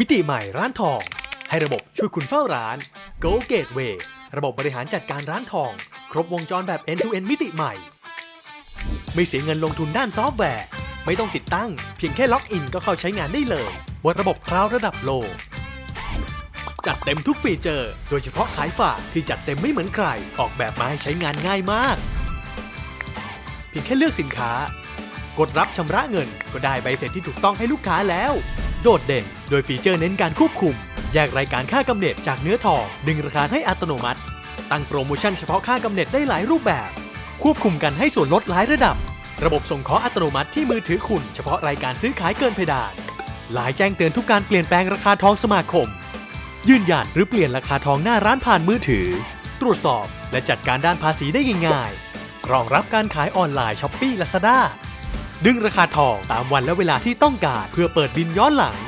มิติใหม่ร้านทอง ให้ระบบช่วยคุณเฝ้าร้าน Go Gateway ระบบบริหารจัดการร้านทอง ครบวงจรแบบ end-to-end มิติใหม่ ไม่เสียเงินลงทุนด้านซอฟต์แวร์ ไม่ต้องติดตั้ง เพียงแค่ล็อกอินก็เข้าใช้งานได้เลยบนระบบคลาวด์ระดับโลกจัดเต็มทุกฟีเจอร์ โดยเฉพาะขายฝากที่จัดเต็มไม่เหมือนใคร ออกแบบมาให้ใช้งานง่ายมาก เพียงแค่เลือกสินค้า กดรับชำระเงินก็ได้ใบเสร็จที่ถูกต้องให้ลูกค้าแล้ว โดดเด่น โดยฟีเจอร์เน้นการควบคุม แยกรายการค่ากำเนิดจากเนื้อทอง ดึงราคาให้อัตโนมัติ ตั้งโปรโมชั่นเฉพาะค่ากำเนิดได้หลายรูปแบบ ควบคุมกันให้ส่วนลดหลายระดับ ระบบส่งขออัตโนมัติที่มือถือคุณ เฉพาะรายการซื้อขายเกินเพดานหลายแจ้งเตือนทุกการเปลี่ยนแปลงราคาทองสมาคม ยืนยันหรือเปลี่ยนราคาทองหน้าร้านผ่านมือถือ ตรวจสอบและจัดการด้านภาษีได้ง่ายๆรองรับการขายออนไลน์ช้อปปี้ลาซาด้า ดึงราคาทองตามวันและเวลาที่ต้องการเพื่อเปิดบินย้อนหลัง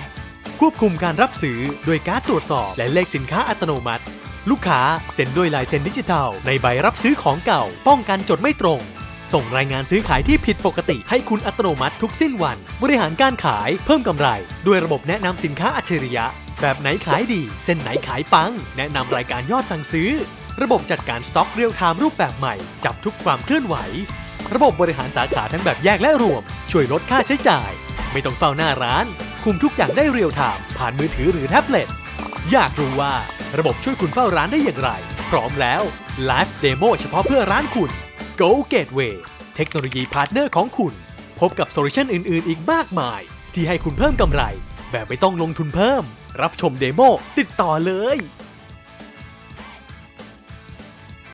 ควบคุมการรับซื้อด้วยการตรวจสอบ และเลขสินค้าอัตโนมัติ ลูกค้าเซ็นด้วยลายเซ็นดิจิทัล ในใบรับซื้อของเก่า ป้องกันจดไม่ตรง ส่งรายงานซื้อขายที่ผิดปกติ ให้คุณอัตโนมัติทุกสิ้นวัน บริหารการขายเพิ่มกำไร ด้วยระบบแนะนำสินค้าอัจฉริยะ แบบไหนขายดี เส้นไหนขายปัง แนะนำรายการยอดสั่งซื้อ ระบบจัดการสต็อกเรียลไทม์รูปแบบใหม่ จับทุกความเคลื่อนไหว ระบบบริหารสาขาทั้งแบบแยกและรวม ช่วยลดค่าใช้จ่าย ไม่ต้องเฝ้าหน้าร้าน คุมทุกอย่างได้เรียลไทม์ผ่านมือถือหรือแท็บเล็ต อยากรู้ว่าระบบช่วยคุณเฝ้าร้านได้อย่างไร พร้อมแล้วไลฟ์เดโมเฉพาะเพื่อร้านคุณ Go Gateway เทคโนโลยีพาร์ทเนอร์ของคุณ พบกับโซลูชันอื่น ๆ อีกมากมาย ที่ให้คุณเพิ่มกำไร แบบไม่ต้องลงทุนเพิ่ม รับชมเดโมติดต่อเลย